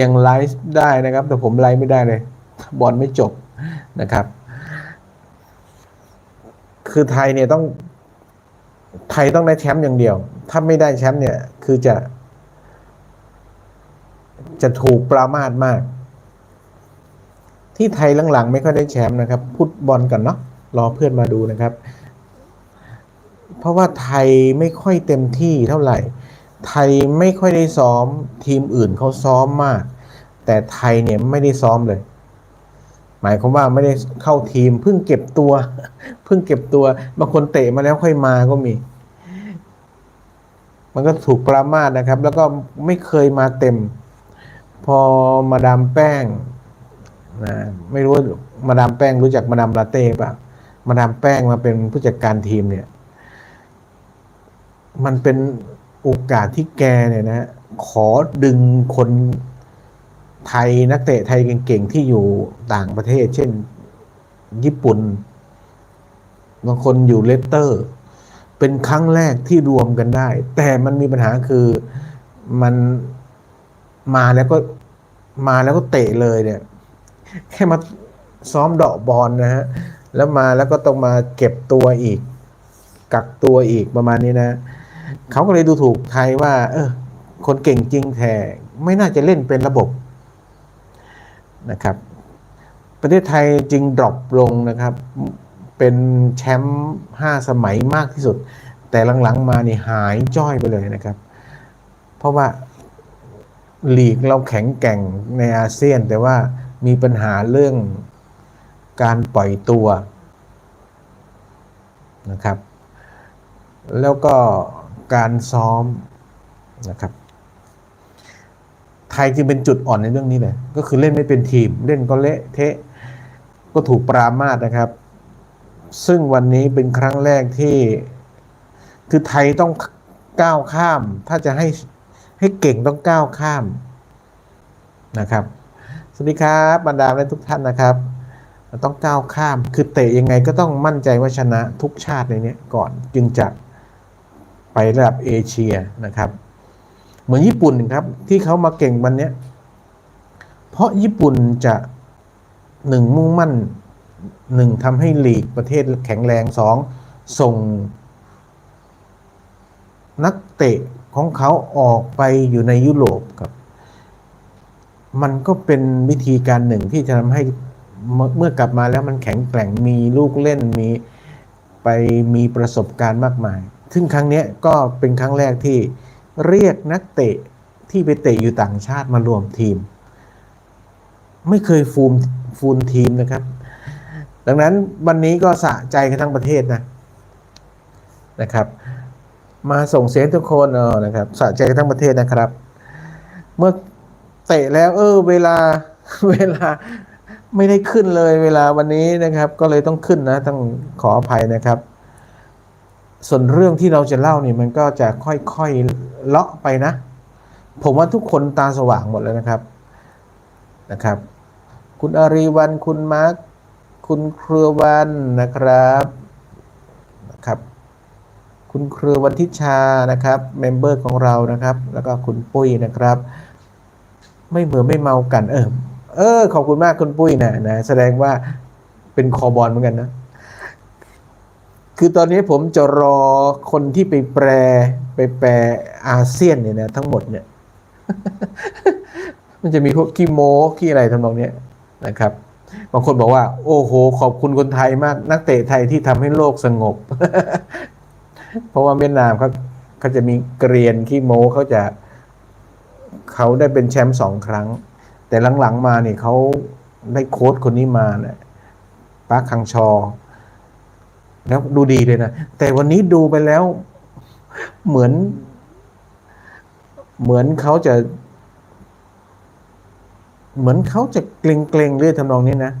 ยังไลฟ์ได้นะครับ แต่ผมไลฟ์ไม่ได้เลย บอลไม่จบนะครับ คือไทยเนี่ยต้อง ไทยต้องได้แชมป์อย่างเดียว ถ้าไม่ได้แชมป์เนี่ย คือจะ จะถูกปรามาสมาก ที่ไทยหลังๆ ไม่ค่อยได้แชมป์นะครับพูดบอลกันเนาะรอเพื่อนมาดูนะครับ เพราะว่าไทยไม่ค่อยเต็มที่เท่าไหร่ ไทยไม่ค่อยได้ซ้อม ทีมอื่นเขาซ้อมมาก แต่ไทยเนี่ยไม่ได้ซ้อมเลย หมายความว่าไม่ได้เข้าทีม เพิ่งเก็บตัว เพิ่งเก็บตัวบางคนเตะมาแล้วค่อยมาก็มี มันก็ถูกปรามาสนะครับ แล้วก็ไม่เคยมาเต็ม พอมาดามแป้งนะไม่รู้ว่ามาดามแป้งรู้จักมาดามลาเต้ปะมาดามแป้งมาเป็นผู้จัดการทีมเนี่ย มันเป็น โอกาสที่แกเนี่ยนะขอดึงคนไทยนักเตะไทยเก่งๆ ที่อยู่ต่างประเทศ เช่นญี่ปุ่นบางคนอยู่เลสเตอร์ เป็นครั้งแรกที่รวมกันได้ แต่มันมีปัญหาคือมันมาแล้วก็มาแล้วก็เตะเลยเนี่ย แค่มาซ้อมเดาะบอลนะฮะ แล้วมาแล้วก็ต้องมาเก็บตัวอีก กักตัวอีกประมาณนี้นะ เขาก็เลยดูถูกไทยว่า เออ คนเก่งจริงแท้ไม่น่าจะเล่นเป็นระบบนะครับ ประเทศไทยจึงดรอปลงนะครับ เป็นแชมป์ห้าสมัยมากที่สุด แต่หลังๆมานี่หายจ้อยไปเลยนะครับ เพราะว่าหลีกเราแข็งแกร่งในอาเซียน แต่ว่ามีปัญหาเรื่องการปล่อยตัวนะครับ แล้วก็ การซ้อมนะครับ ไทยจึงเป็นจุดอ่อนในเรื่องนี้เลยก็คือเล่นไม่เป็นทีม เล่นก็เละเทะก็ถูกปรามาสนะครับ ซึ่งวันนี้เป็นครั้งแรกที่คือไทยต้องก้าวข้าม ถ้าจะให้ให้เก่งต้องก้าวข้ามนะครับ สวัสดีครับบรรดาและทุกท่านนะครับ ต้องก้าวข้าม คือเตะยังไงก็ต้องมั่นใจว่าชนะทุกชาติในนี้ก่อนจึงจะ ไประดับเอเชียนะครับ เหมือนญี่ปุ่นครับที่เขามาเก่งวันนี้เพราะญี่ปุ่นจะหนึ่งมุ่งมั่นหนึ่งทำให้ลีกประเทศแข็งแรงสองส่ง นักเตะของเขาออกไปอยู่ในยุโรปครับ มันก็เป็นวิธีการหนึ่งที่จะทำให้เมื่อเมื่อกลับมาแล้วมันแข็งแกร่งมีลูกเล่นมีไปมีประสบการณ์มากมาย ซึ่งครั้งนี้ก็เป็นครั้งแรกที่เรียกนักเตะที่ไปเตะอยู่ต่างชาติมารวมทีม ไม่เคยฟูมฟูลทีมนะครับ ดังนั้นวันนี้ก็สะใจกันทั้งประเทศนะนะครับ มาส่งเสียงทุกคนเออนะครับสะใจกันทั้งประเทศนะครับ เมื่อเตะแล้ว เออ เวลาเวลาไม่ได้ขึ้นเลยเวลาวันนี้นะครับ ก็เลยต้องขึ้นนะต้องขออภัยนะครับ ส่วนเรื่องที่เราจะเล่าเนี่ยมันก็จะค่อยๆเลาะไปนะ ผมว่าทุกคนตาสว่างหมดแล้วนะครับนะครับ คุณอารีวันคุณมาร์คคุณเครือวันนะครับนะครับ คุณเครือวันทิชานะครับเมมเบอร์ของเรานะครับ แล้วก็คุณปุ้ยนะครับ ไม่เบื่อไม่เมากัน เออเออขอบคุณมากคุณปุ้ยนะนะแสดงว่าเป็นคอบอลเหมือนกันนะ คือตอนนี้ผมจะรอคนที่ไปแปลไปแปลอาเซียนเนี่ยนะทั้งหมดเนี่ย มันจะมีพวกขี้โม้ขี้อะไรทำนองเนี้ยนะครับบางคนบอกว่า โอ้โห ขอบคุณคนไทยมาก นักเตะไทยที่ทำให้โลกสงบ เพราะว่าเวียดนามเขาเขาจะมีเกรียนขี้โม้เขาจะเขาได้เป็นแชมป์สองครั้ง แต่หลังๆมาเนี่ยเขาได้โค้ชคนนี้มาเนี่ยปาร์คคังชอ แล้วดูดีเลยนะ แต่วันนี้ดูไปแล้ว เหมือน เหมือนเขาจะ เหมือนเขาจะเกรงเกรงเรื่อยทำนองนี้นะ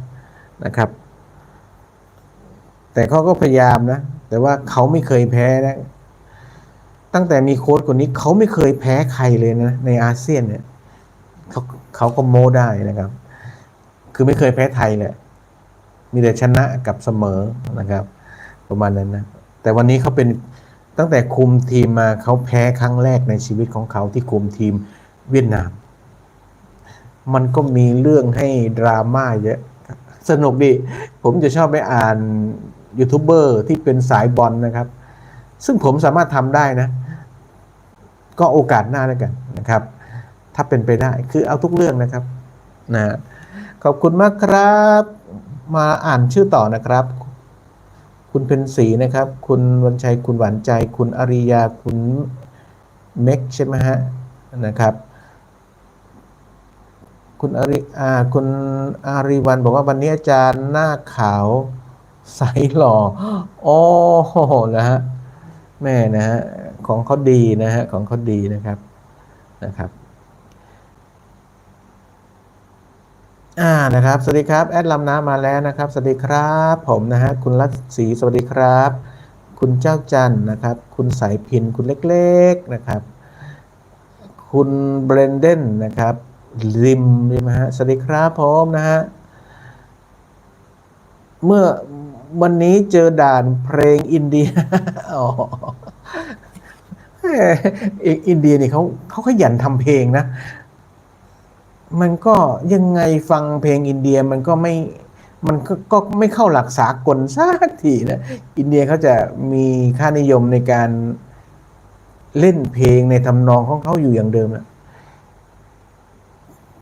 นะครับ แต่เขาก็พยายามนะ แต่ว่าเขาไม่เคยแพ้นะ ตั้งแต่มีโค้ชคนนี้เขาไม่เคยแพ้ใครเลยนะ ในอาเซียนเนี่ยเขาเขาก็โม้ได้นะครับ คือไม่เคยแพ้ไทยเลยมีแต่ชนะกับเสมอนะครับ ประมาณนั้นนะ แต่วันนี้เขาเป็นตั้งแต่คุมทีมมาเขาแพ้ครั้งแรกในชีวิตของเขาที่คุมทีมเวียดนาม มันก็มีเรื่องให้ดราม่าเยอะ สนุกดี ผมจะชอบไปอ่านยูทูบเบอร์ที่เป็นสายบอลนะครับ ซึ่งผมสามารถทำได้นะ ก็โอกาสหน้าแล้วกันนะครับ ถ้าเป็นไปได้คือเอาทุกเรื่องนะครับนะขอบคุณมากครับ มาอ่านชื่อต่อนะครับ คุณเพนสีนะครับ คุณวันชัย คุณหวานใจ คุณอริยา คุณเม็กใช่ไหมฮะ นะครับ คุณอริอาคุณอาริวันบอกว่าวันนี้อาจารย์หน้าขาวใสหล่อ โอ้โหนะฮะ แม่นะฮะ ของเขาดีนะฮะ ของเขาดีนะครับ นะครับ อ่านะครับสวัสดีครับแอดลำน้ำมาแล้วนะครับสวัสดีครับ ผมนะฮะคุณรัตศรีสวัสดีครับ คุณเจ้าจันนะครับ คุณสายพินคุณเล็กๆนะครับ คุณเบรนเดนนะครับริมใช่ไหมฮะสวัสดีครับผมนะฮะเมื่อวันนี้เจอด่านเพลงอินเดียอ๋อเอ้ยอินเดียนี่เขาเขาขยันทำเพลงนะ มันก็ยังไงฟังเพลงอินเดียมันก็ไม่มันก็ก็ไม่เข้าหลักสากลสักทีนะอินเดียเขาจะมีค่านิยมในการเล่นเพลงในทำนองของเขาอยู่อย่างเดิมนะ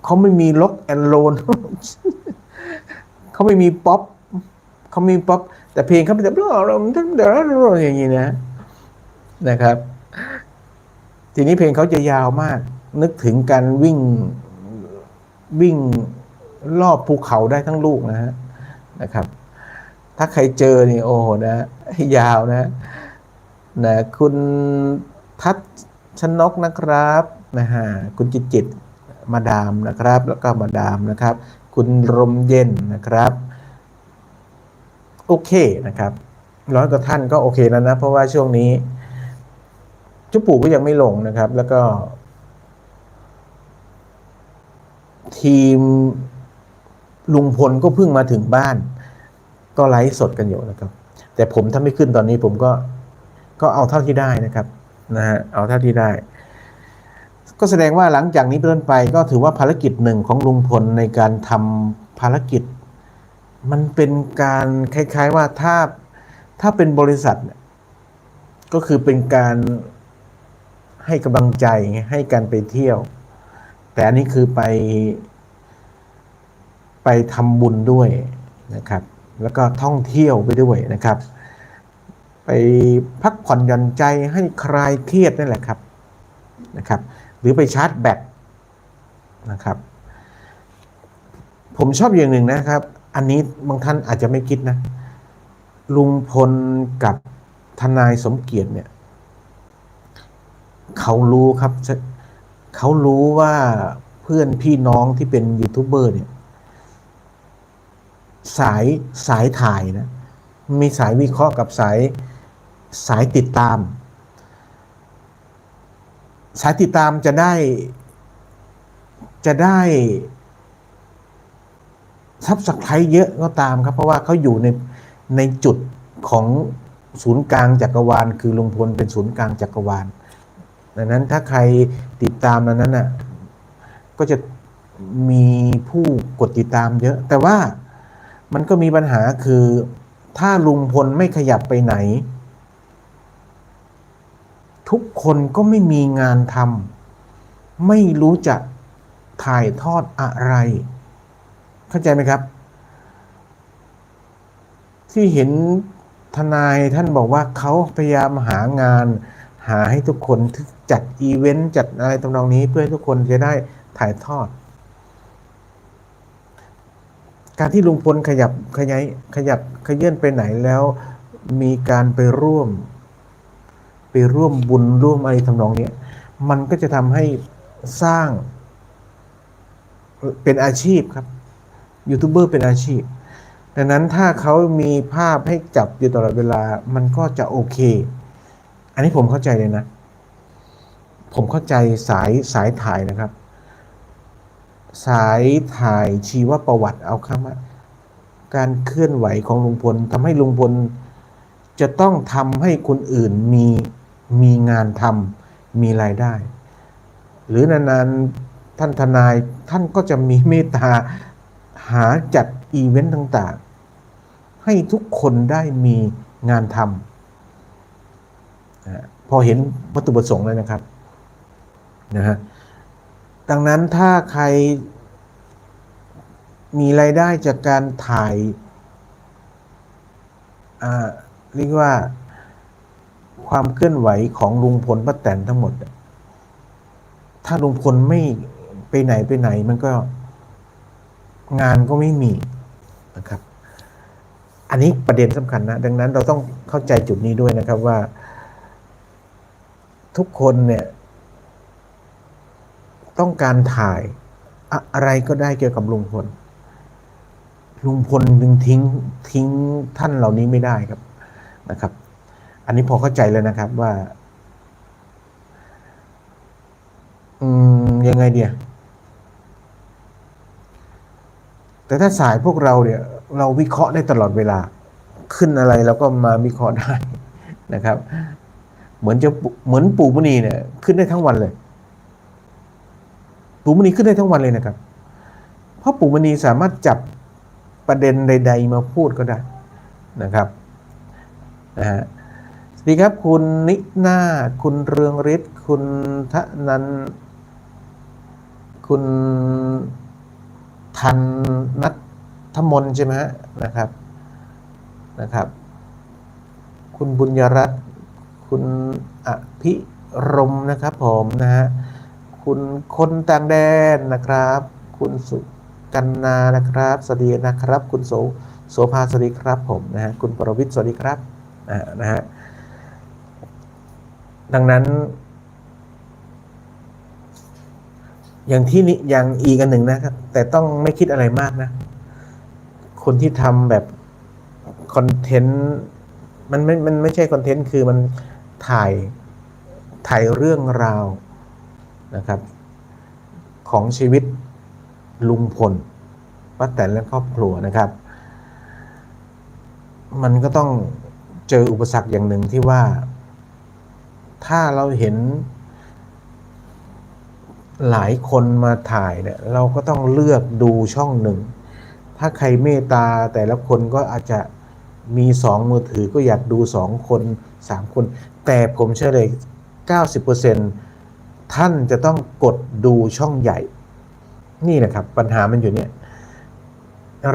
เขาไม่มีล็อกแอนโลนเขาไม่มีป๊อปเขามีป๊อปแต่เพลงเขาเป็นแบบอย่างนี้นะนะครับ ทีนี้เพลงเขาจะยาวมาก นึกถึงการวิ่ง วิ่งรอบภูเขาได้ทั้งลูกนะฮะนะครับ ถ้าใครเจอนี่โอ้โหนะยาวนะนะคุณทัศชนกนะครับนะฮะคุณจิตจิตมาดามนะครับ แล้วก็มาดามนะครับ คุณรมเย็นนะครับ โอเคนะครับร้อยกว่าท่านก็โอเคแล้วนะ เพราะว่าช่วงนี้จุปู่ก็ยังไม่ลงนะครับ แล้วก็ ทีมลุงพลก็เพิ่งมาถึงบ้าน ก็ไลฟ์สดกันอยู่นะครับ แต่ผมถ้าไม่ขึ้นตอนนี้ผมก็ก็เอาเท่าที่ได้นะครับนะฮะเอาเท่าที่ได้ ก็แสดงว่าหลังจากนี้เป็นต้นไปก็ถือว่าภารกิจหนึ่งของลุงพลในการทำภารกิจ มันเป็นการคล้าย ๆว่าถ้าถ้าเป็นบริษัทเนี่ยก็คือเป็นการให้กำลังใจให้การไปเที่ยว แต่อันนี้คือไป ไปทำบุญด้วยนะครับ แล้วก็ท่องเที่ยวไปด้วยนะครับ ไปพักผ่อนหย่อนใจให้คลายเครียดนั่นแหละครับนะครับ หรือไปชาร์จแบตนะครับ ผมชอบอย่างหนึ่งนะครับ อันนี้บางท่านอาจจะไม่คิดนะ ลุงพลกับทนายสมเกียรติเนี่ย เขารู้ครับ เขารู้ว่าเพื่อนพี่น้องที่เป็นยูทูบเบอร์เนี่ย สายสายถ่ายนะ มีสายวิเคราะห์กับสายสายติดตาม สายติดตามจะได้จะได้ซับสไครต์เยอะก็ตามครับ เพราะว่าเขาอยู่ในในจุดของศูนย์กลางจักรวาล คือลุงพลเป็นศูนย์กลางจักรวาล ดังนั้นถ้าใครติดตามนั้นน่ะก็จะมีผู้กดติดตามเยอะ แต่ว่ามันก็มีปัญหาคือถ้าลุงพลไม่ขยับไปไหน ทุกคนก็ไม่มีงานทำไม่รู้จะถ่ายทอดอะไร เข้าใจไหมครับ ที่เห็นทนายท่านบอกว่าเขาพยายามหางาน หาให้ทุกคนจัดอีเวนต์จัดอะไรตำนองนี้เพื่อให้ทุกคนจะได้ถ่ายทอด การที่ลุงพลขยับขยายขยับขยื่นไปไหนแล้ว มีการไปร่วม ไปร่วมบุญร่วมอะไรทำนองนี้มันก็จะทำให้สร้าง เป็นอาชีพครับยูทูบเบอร์เป็นอาชีพ ดังนั้นถ้าเขามีภาพให้จับอยู่ตลอดเวลามันก็จะโอเค อันนี้ผมเข้าใจเลยนะ ผมเข้าใจสายสายถ่ายนะครับ สายถ่ายชีวประวัติเอาคำว่าการเคลื่อนไหวของลุงพลทำให้ลุงพลจะต้องทำให้คนอื่นมีมีงานทำมีรายได้ หรือนานๆท่านทนายท่านก็จะมีเมตตาหาจัดอีเวนต์ต่างๆ ให้ทุกคนได้มีงานทำ พอเห็นวัตถุประสงค์แล้วนะครับนะฮะดังนั้นถ้าใครมีรายได้จากการถ่ายอ่าเรียกว่าความเคลื่อนไหวของลุงพลป้าแตนทั้งหมด ถ้าลุงพลไม่ไปไหนไปไหน มันก็งานก็ไม่มีนะครับ อันนี้ประเด็นสำคัญนะ ดังนั้นเราต้องเข้าใจจุดนี้ด้วยนะครับว่า ทุกคนเนี่ยต้องการถ่ายอะอะไรก็ได้เกี่ยวกับลุงพล ลุงพลจึงทิ้งทิ้งท่านเหล่านี้ไม่ได้ครับนะครับ อันนี้พอเข้าใจแล้วนะครับว่า อืมยังไงเดียแต่ถ้าสายพวกเราเนี่ย เราวิเคราะห์ได้ตลอดเวลา ขึ้นอะไรเราก็มาวิเคราะห์ได้นะครับ เหมือนจะเหมือนปู่มุนีเนี่ยขึ้นได้ทั้งวันเลย ปู่มุนีขึ้นได้ทั้งวันเลยนะครับ เพราะปู่มุนีสามารถจับประเด็นใด ๆ มาพูดก็ได้นะครับนะฮะสวัสดีครับ คุณนินาคุณเรืองฤทธิ์คุณทะนันคุณทันนัทมนใช่ไหมฮะนะครับนะครับ คุณบุญยรัตน์ คุณอภิรมนะครับผมนะฮะคุณคนต่างแดนนะครับ คุณสุกันนานะครับ สวัสดีนะครับ คุณโสโสภาสวัสดีครับผมนะฮะคุณประวิทย์สวัสดีครับนะฮะนะฮะดังนั้น อย่างที่นี่อย่างอีกันหนึ่งนะครับ แต่ต้องไม่คิดอะไรมากนะ คนที่ทำแบบคอนเทนต์มันไม่มันไม่ใช่คอนเทนต์คือมัน ถ่ายถ่ายเรื่องราวนะครับ ของชีวิตลุงพลป้าแตนและครอบครัวนะครับ มันก็ต้องเจออุปสรรคอย่างหนึ่งที่ว่า ถ้าเราเห็นหลายคนมาถ่ายเนี่ยเราก็ต้องเลือกดูช่องหนึ่ง ถ้าใครเมตตาแต่ละคนก็อาจจะมีสองมือถือก็อยากดูสองคน สามคน แต่ผมเชื่อเลย 90%ท่านจะต้องกดดูช่องใหญ่ นี่นะครับ ปัญหามันอยู่เนี่ย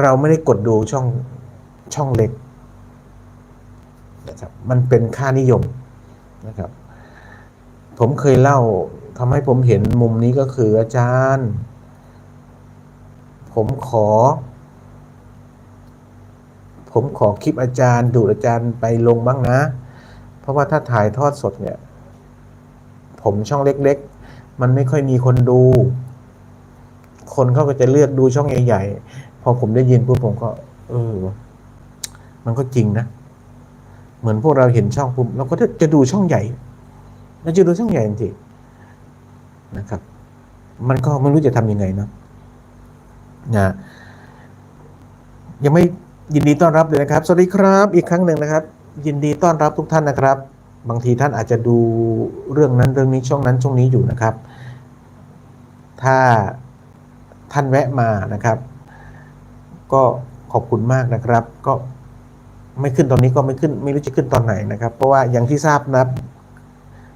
เราไม่ได้กดดูช่องช่องเล็กนะครับมันเป็นค่านิยมนะครับ ผมเคยเล่าทำให้ผมเห็นมุมนี้ก็คืออาจารย์ ผมขอ ผมขอคลิปอาจารย์ดูอาจารย์ไปลงบ้างนะ เพราะว่าถ้าถ่ายทอดสดเนี่ย ผมช่องเล็กๆ มันไม่ค่อยมีคนดู คนเขาก็จะเลือกดูช่องใหญ่ๆ พอผมได้ยินปุ๊บผมก็ เออ มันก็จริงนะ เหมือนพวกเราเห็นช่องปุ๊บเราก็จะดูช่องใหญ่เราจะดูช่องใหญ่จริงนะครับ มันก็ไม่รู้จะทำยังไงเนาะนะยังไม่ยินดีต้อนรับเลยนะครับ สวัสดีครับ อีกครั้งหนึ่งนะครับ ยินดีต้อนรับทุกท่านนะครับ บางทีท่านอาจจะดูเรื่องนั้นเรื่องนี้ช่วงนั้นช่วงนี้อยู่นะครับ ถ้าท่านแวะมานะครับ ก็ขอบคุณมากนะครับ ก็ไม่ขึ้นตอนนี้ก็ไม่ขึ้นไม่รู้จะขึ้นตอนไหนนะครับ เพราะว่าอย่างที่ทราบนะ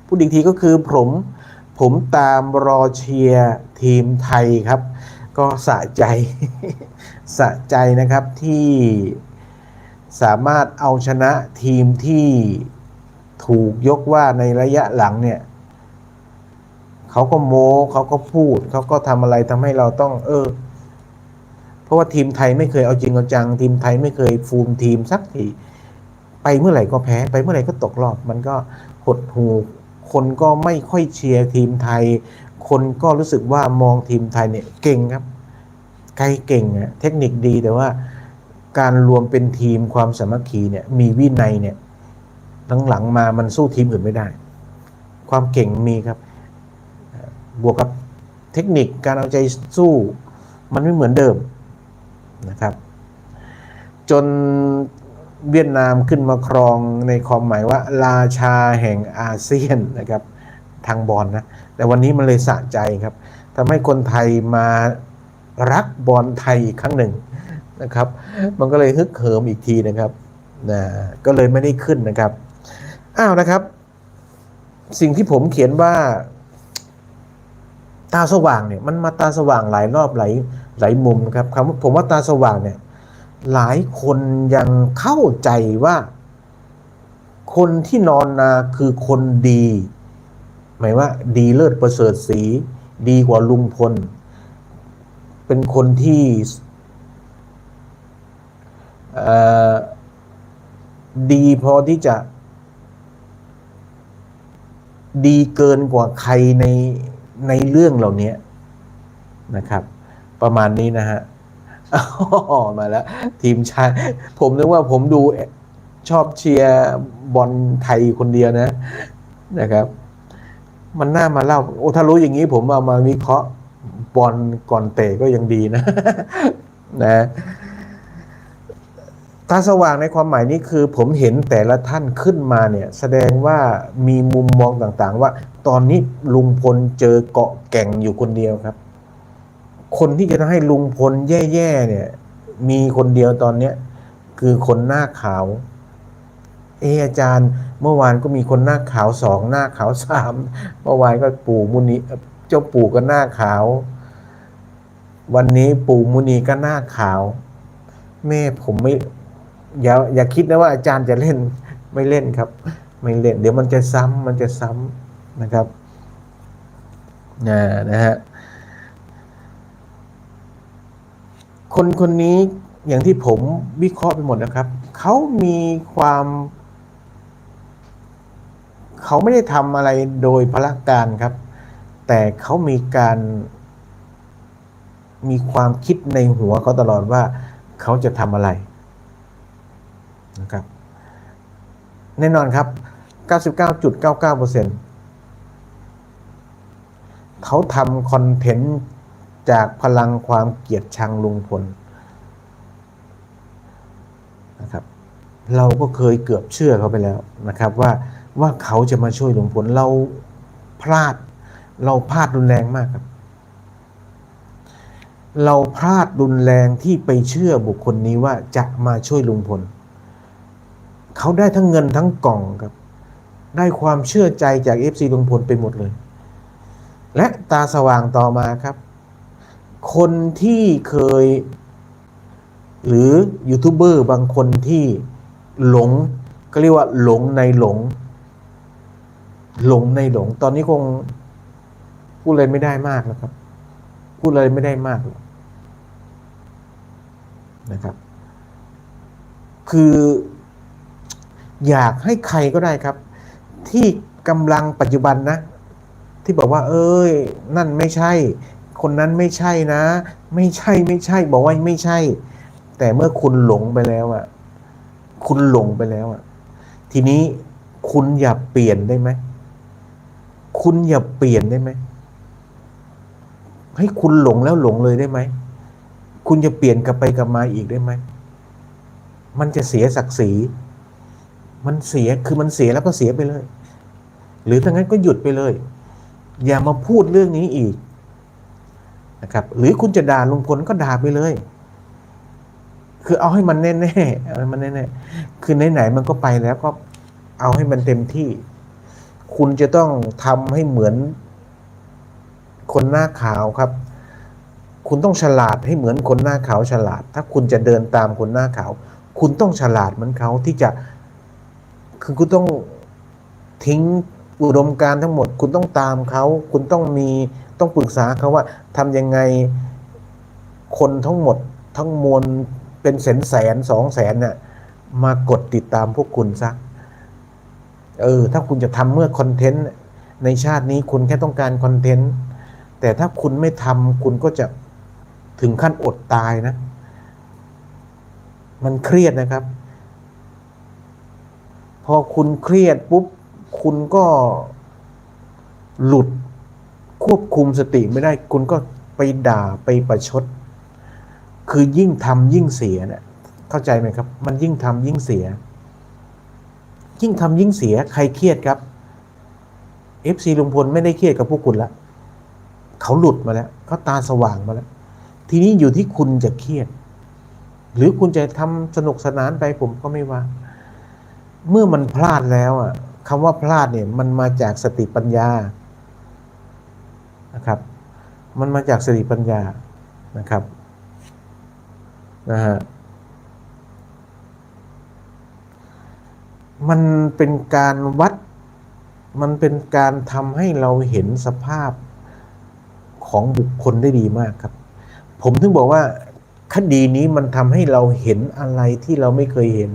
พูดอีกทีก็คือผมผมตามรอเชียร์ทีมไทยครับ ก็สะใจสะใจนะครับที่ สามารถเอาชนะทีมที่ถูกยกว่าในระยะหลังเนี่ยเขาก็โม้เขาก็พูด เขาก็ทำอะไรทำให้เราต้อง เออ เพราะว่าทีมไทยไม่เคยเอาจริงเอาจัง ทีมไทยไม่เคยฟูมทีมสักทีไปเมื่อไหร่ก็แพ้ไปเมื่อไหร่ก็ตกรอบมันก็หดหูคนก็ไม่ค่อยเชียร์ทีมไทย คนก็รู้สึกว่ามองทีมไทยเนี่ยเก่งครับ ไกลเก่งอะเทคนิคดีแต่ว่า การรวมเป็นทีมความสามัคคีเนี่ยมีวินัยเนี่ยหลังๆมามันสู้ทีมอื่นไม่ได้ ความเก่งมีครับ บวกกับเทคนิคการเอาใจสู้มันไม่เหมือนเดิมนะครับ จนเวียดนามขึ้นมาครองในความหมายว่า ราชาแห่งอาเซียนนะครับ ทางบอลนะแต่วันนี้มันเลยสะใจครับทำให้คนไทยมารักบอลไทยอีกครั้งหนึ่ง นะครับ มันก็เลยฮึกเหิมอีกทีนะครับนะก็เลยไม่ได้ขึ้นนะครับ อ้าวนะครับ สิ่งที่ผมเขียนว่าตาสว่างเนี่ยมันมาตาสว่างหลายรอบหลายหลายมุมนะครับคำว่าผมว่าตาสว่างเนี่ยหลายคนยังเข้าใจว่า คนที่นอนนาคือคนดี หมายว่า ดีเลิศประเสริฐสี ดีกว่าลุงพล เป็นคนที่ ดีพอที่จะ ดีเกินกว่าใครในในเรื่องเหล่านี้นะครับ ประมาณนี้นะฮะมาแล้ว ทีมชาติ ผมนึกว่าผมดูชอบเชียร์บอลไทยคนเดียวนะ นะครับ มันน่ามาเล่า โอ้ถ้ารู้อย่างนี้ผมเอามาวิเคราะห์บอลก่อนเตะก็ยังดีนะ นะ ตาสว่างในความหมายนี้คือผมเห็นแต่ละท่านขึ้นมาเนี่ยแสดงว่ามีมุมมองต่างๆ ว่า ตอนนี้ลุงพลเจอเกาะแก่งอยู่คนเดียวครับ คนที่จะทำให้ลุงพลแย่ๆเนี่ย มีคนเดียวตอนเนี้ยคือคนหน้าขาว เอออาจารย์เมื่อวานก็มีคนหน้าขาวสองหน้าขาวสามเมื่อวานก็ปู่มุนีเจ้าปู่ก็หน้าขาว วันนี้ปู่มุนีก็หน้าขาว แม่ผมไม่ อย่าอย่าคิดนะว่าอาจารย์จะเล่นไม่เล่นครับ ไม่เล่น เดี๋ยวมันจะซ้ำมันจะซ้ำนะครับนะนะฮะคนคนนี้อย่างที่ผมวิเคราะห์ไปหมดนะครับ เขามีความ เขาไม่ได้ทำอะไรโดยพละการครับ แต่เขามีการมีความคิดในหัวเขาตลอดว่าเขาจะทำอะไร นะครับ แน่นอนครับ 99.99%เขาทำคอนเทนต์จากพลังความเกลียดชังลุงพลนะครับ เราก็เคยเกือบเชื่อเขาไปแล้วนะครับ ว่าว่าเขาจะมาช่วยลุงพลเราพลาด เราพลาดรุนแรงมากครับ เราพลาดรุนแรงที่ไปเชื่อบุคคลนี้ว่าจะมาช่วยลุงพล เขาได้ทั้งเงินทั้งกล่องครับ ได้ความเชื่อใจจากเอฟซีลุงพลไปหมดเลย และตาสว่างต่อมาครับ คนที่เคย หรือยูทูบเบอร์บางคนที่หลงก็เรียกว่าหลงในหลง หลงในหลง ตอนนี้คงพูดอะไรไม่ได้มากนะครับ พูดอะไรไม่ได้มากนะครับ คือ อยากให้ใครก็ได้ครับ ที่กำลังปัจจุบันนะ ที่บอกว่า เอ้ย นั่นไม่ใช่ คนนั้นไม่ใช่นะ ไม่ใช่ไม่ใช่ บอกว่าไม่ใช่ แต่เมื่อคุณหลงไปแล้วอะคุณหลงไปแล้วอะทีนี้คุณอย่าเปลี่ยนได้ไหมคุณอย่าเปลี่ยนได้ไหมให้คุณหลงแล้วหลงเลยได้ไหม คุณจะเปลี่ยนกลับไปกลับมาอีกได้ไหม มันจะเสียศักดิ์ศรี มันเสียคือมันเสียแล้วก็เสียไปเลย หรือถ้างั้นก็หยุดไปเลย อย่ามาพูดเรื่องนี้อีกนะครับหรือคุณจะด่าลุงพลก็ด่าไปเลย คือเอาให้มันแน่ๆเอาให้มันแน่ๆคือไหนๆมันก็ไปแล้วก็เอาให้มันเต็มที่ คุณจะต้องทำให้เหมือน คนหน้าขาวครับ คุณต้องฉลาดให้เหมือนคนหน้าขาวฉลาด ถ้าคุณจะเดินตามคนหน้าขาว คุณต้องฉลาดเหมือนเขาที่จะ คือคุณต้องทิ้งอุดมการทั้งหมด คุณต้องตามเขาคุณต้องมีต้องปรึกษาเขาว่าทำยังไงคนทั้งหมดทั้งมวลเป็นแสนแสนสองแสนเนี่ยมากดติดตามพวกคุณซะเออถ้าคุณจะทำเมื่อคอนเทนต์ในชาตินี้คุณแค่ต้องการคอนเทนต์แต่ถ้าคุณไม่ทำคุณก็จะถึงขั้นอดตายนะ มันเครียดนะครับ พอคุณเครียดปุ๊บ คุณก็หลุดควบคุมสติไม่ได้ คุณก็ไปด่าไปประชด คือยิ่งทำยิ่งเสียเนะี่ยเข้าใจไหมครับ มันยิ่งทำยิ่งเสีย ยิ่งทำยิ่งเสียใครเครียดครับ FC ลุงพลไม่ได้เครียดกับพวกคุณละเขาหลุดมาแล้วเขาตาสว่างมาแล้ว ทีนี้อยู่ที่คุณจะเครียด หรือคุณจะทำสนุกสนานไปผมก็ไม่ว่า เมื่อมันพลาดแล้วอะคำว่าพลาดเนี่ยมันมาจากสติปัญญานะครับ มันมาจากสติปัญญานะครับนะฮะมันเป็นการวัด มันเป็นการทำให้เราเห็นสภาพของบุคคลได้ดีมากครับ ผมถึงบอกว่าคดีนี้มันทำให้เราเห็นอะไรที่เราไม่เคยเห็น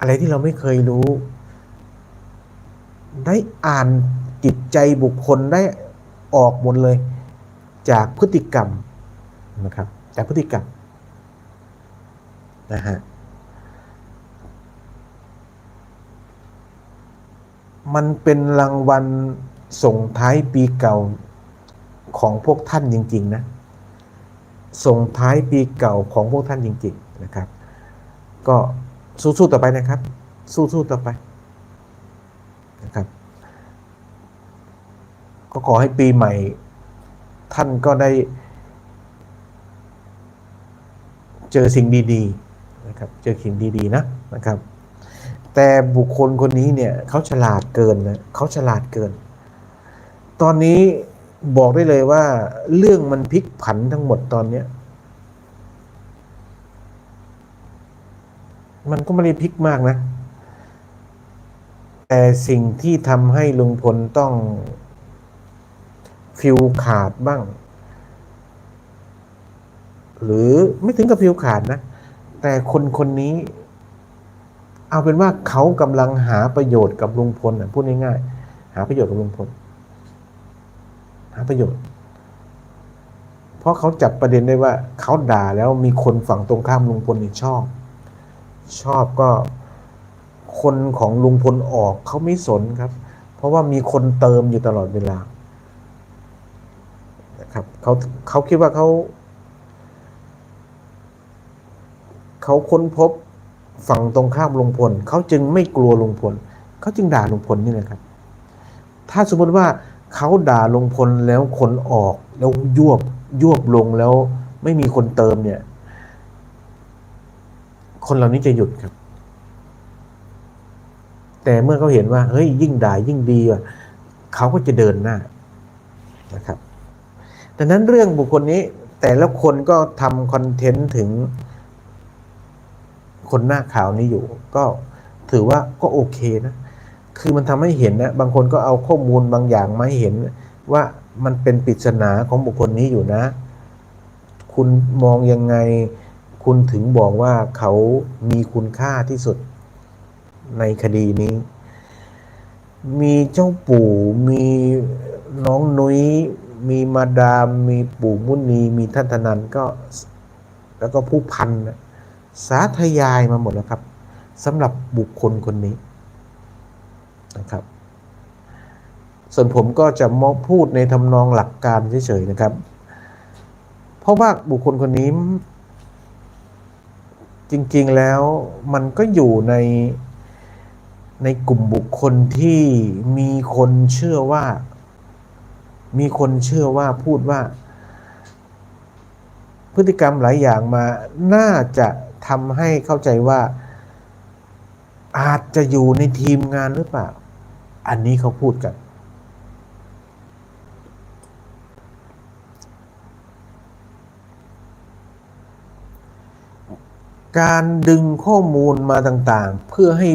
อะไรที่เราไม่เคยรู้ ได้อ่านจิตใจบุคคลได้ออกหมดเลย จากพฤติกรรมนะครับ จากพฤติกรรมนะฮะมันเป็นรางวัลส่งท้ายปีเก่าของพวกท่านจริง ๆ นะ ส่งท้ายปีเก่าของพวกท่านจริง ๆ นะครับ ก็ สู้ๆต่อไปนะครับ สู้ๆต่อไปนะครับ ก็ขอให้ปีใหม่ ท่านก็ได้ เจอสิ่งดีๆนะครับ เจอสิ่งดีๆนะนะครับ แต่บุคคลคนนี้เนี่ยเขาฉลาดเกินนะเขาฉลาดเกิน ตอนนี้บอกได้เลยว่า เรื่องมันพลิกผันทั้งหมดตอนเนี้ย มันก็ไม่ได้พลิกมากนะ แต่สิ่งที่ทำให้ลุงพลต้องฟิวขาดบ้าง หรือไม่ถึงกับฟิวขาดนะ แต่คนคนนี้ เอาเป็นว่าเขากำลังหาประโยชน์กับลุงพลนะพูดง่ายๆหาประโยชน์กับลุงพล หาประโยชน์ เพราะเขาจับประเด็นได้ว่าเขาด่าแล้วมีคนฝั่งตรงข้ามลุงพลนี่ชอบ ชอบก็คนของลุงพลออกเขาไม่สนครับ เพราะว่ามีคนเติมอยู่ตลอดเวลานะครับเขาเขาคิดว่าเขาเขาค้นพบฝั่งตรงข้ามลุงพลเขาจึงไม่กลัวลุงพลเขาจึงด่าลุงพลนี่นะครับ ถ้าสมมติว่าเขาด่าลุงพลแล้วคนออกแล้วยวบยวบลงแล้วไม่มีคนเติมเนี่ย คนเหล่านี้จะหยุดครับ แต่เมื่อเขาเห็นว่าเฮ้ยยิ่งด่ายิ่งดีอะเขาก็จะเดินหน้านะครับดังนั้นเรื่องบุคคลนี้แต่ละคนก็ทำคอนเทนต์ถึงคนหน้าข่าวนี้อยู่ ก็ถือว่าก็โอเคนะ คือมันทำให้เห็นนะ บางคนก็เอาข้อมูลบางอย่างมาให้เห็นว่ามันเป็นปริศนาของบุคคลนี้อยู่นะ คุณมองยังไง คุณถึงบอกว่าเขามีคุณค่าที่สุดในคดีนี้ มีเจ้าปู่ มีน้องนุย้ย มีมาดาม มีปู่มุนีมีท่านธนันก็แล้วก็ผู้พันสาธยายมาหมดแล้วครับสำหรับบุคคลคนนี้นะครับ ส่วนผมก็จะมองพูดในทำนองหลักการเฉยๆนะครับ เพราะว่าบุคคลคนนี้ จริงๆแล้วมันก็อยู่ในในกลุ่มบุคคลที่มีคนเชื่อว่า มีคนเชื่อว่าพูดว่า พฤติกรรมหลายอย่างมา น่าจะทำให้เข้าใจว่า อาจจะอยู่ในทีมงานหรือเปล่า อันนี้เขาพูดกัน การดึงข้อมูลมาต่างๆ เพื่อให้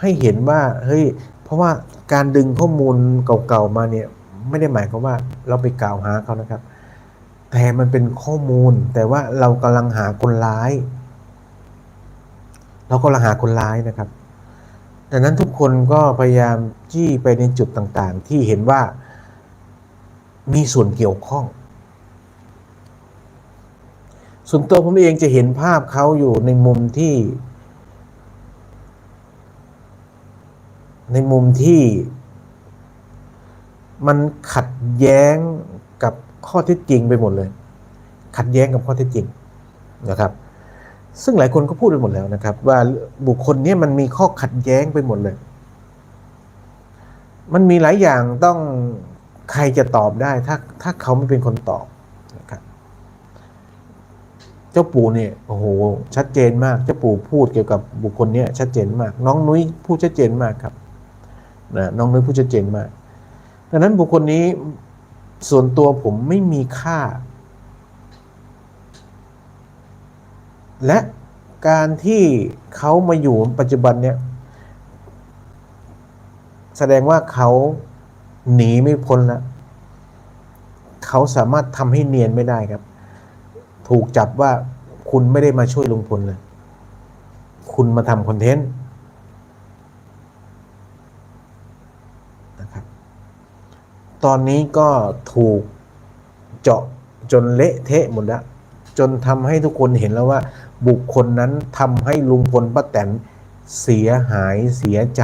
ให้เห็นว่าเฮ้ยเพราะว่าการดึงข้อมูลเก่าๆมาเนี่ยไม่ได้หมายความว่าเราไปกล่าวหาเขานะครับ แต่มันเป็นข้อมูลแต่ว่าเรากำลังหาคนร้าย เรากำลังหาคนร้ายนะครับดังนั้นทุกคนก็พยายามจี้ไปในจุดต่างๆ ที่เห็นว่ามีส่วนเกี่ยวข้อง ส่วนตัวผมเองจะเห็นภาพเขาอยู่ในมุมที่ ในมุมที่มันขัดแย้งกับข้อเท็จจริงไปหมดเลย ขัดแย้งกับข้อเท็จจริงนะครับ ซึ่งหลายคนก็พูดไปหมดแล้วนะครับ ว่าบุคคลนี้มันมีข้อขัดแย้งไปหมดเลย มันมีหลายอย่างต้องใครจะตอบได้ถ้าถ้าเขาไม่เป็นคนตอบ จ้าปู่เนี่ยโอ้โหชัดเจนมาก เจ้าปู่พูดเกี่ยวกับบุคคลเนี้ยชัดเจนมาก น้องนุ้ยพูดชัดเจนมากครับนะน้องนุ้ยพูดชัดเจนมากดังนั้นบุคคลนี้ส่วนตัวผมไม่มีค่า และการที่เขามาอยู่ปัจจุบันเนี่ยแสดงว่าเขาหนีไม่พ้นแล้วเขาสามารถทำให้เนียนไม่ได้ครับ ถูกจับว่าคุณไม่ได้มาช่วยลุงพลเลย คุณมาทำคอนเทนต์นะครับ ตอนนี้ก็ถูกเจาะจนเละเทะหมดแล้ว จนทำให้ทุกคนเห็นแล้วว่า บุคคลนั้นทำให้ลุงพลป้าแตนเสียหายเสียใจ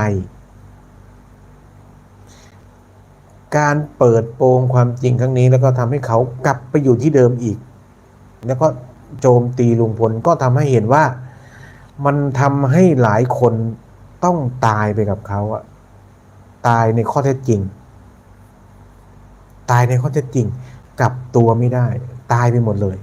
การเปิดโปงความจริงครั้งนี้แล้วก็ทำให้เขากลับไปอยู่ที่เดิมอีก แล้วก็โจมตีลุงพลก็ทำให้เห็นว่า มันทำให้หลายคนต้องตายไปกับเขาอะตายในข้อเท็จจริง ตายในข้อเท็จจริงกลับตัวไม่ได้ ตายไปหมดเลย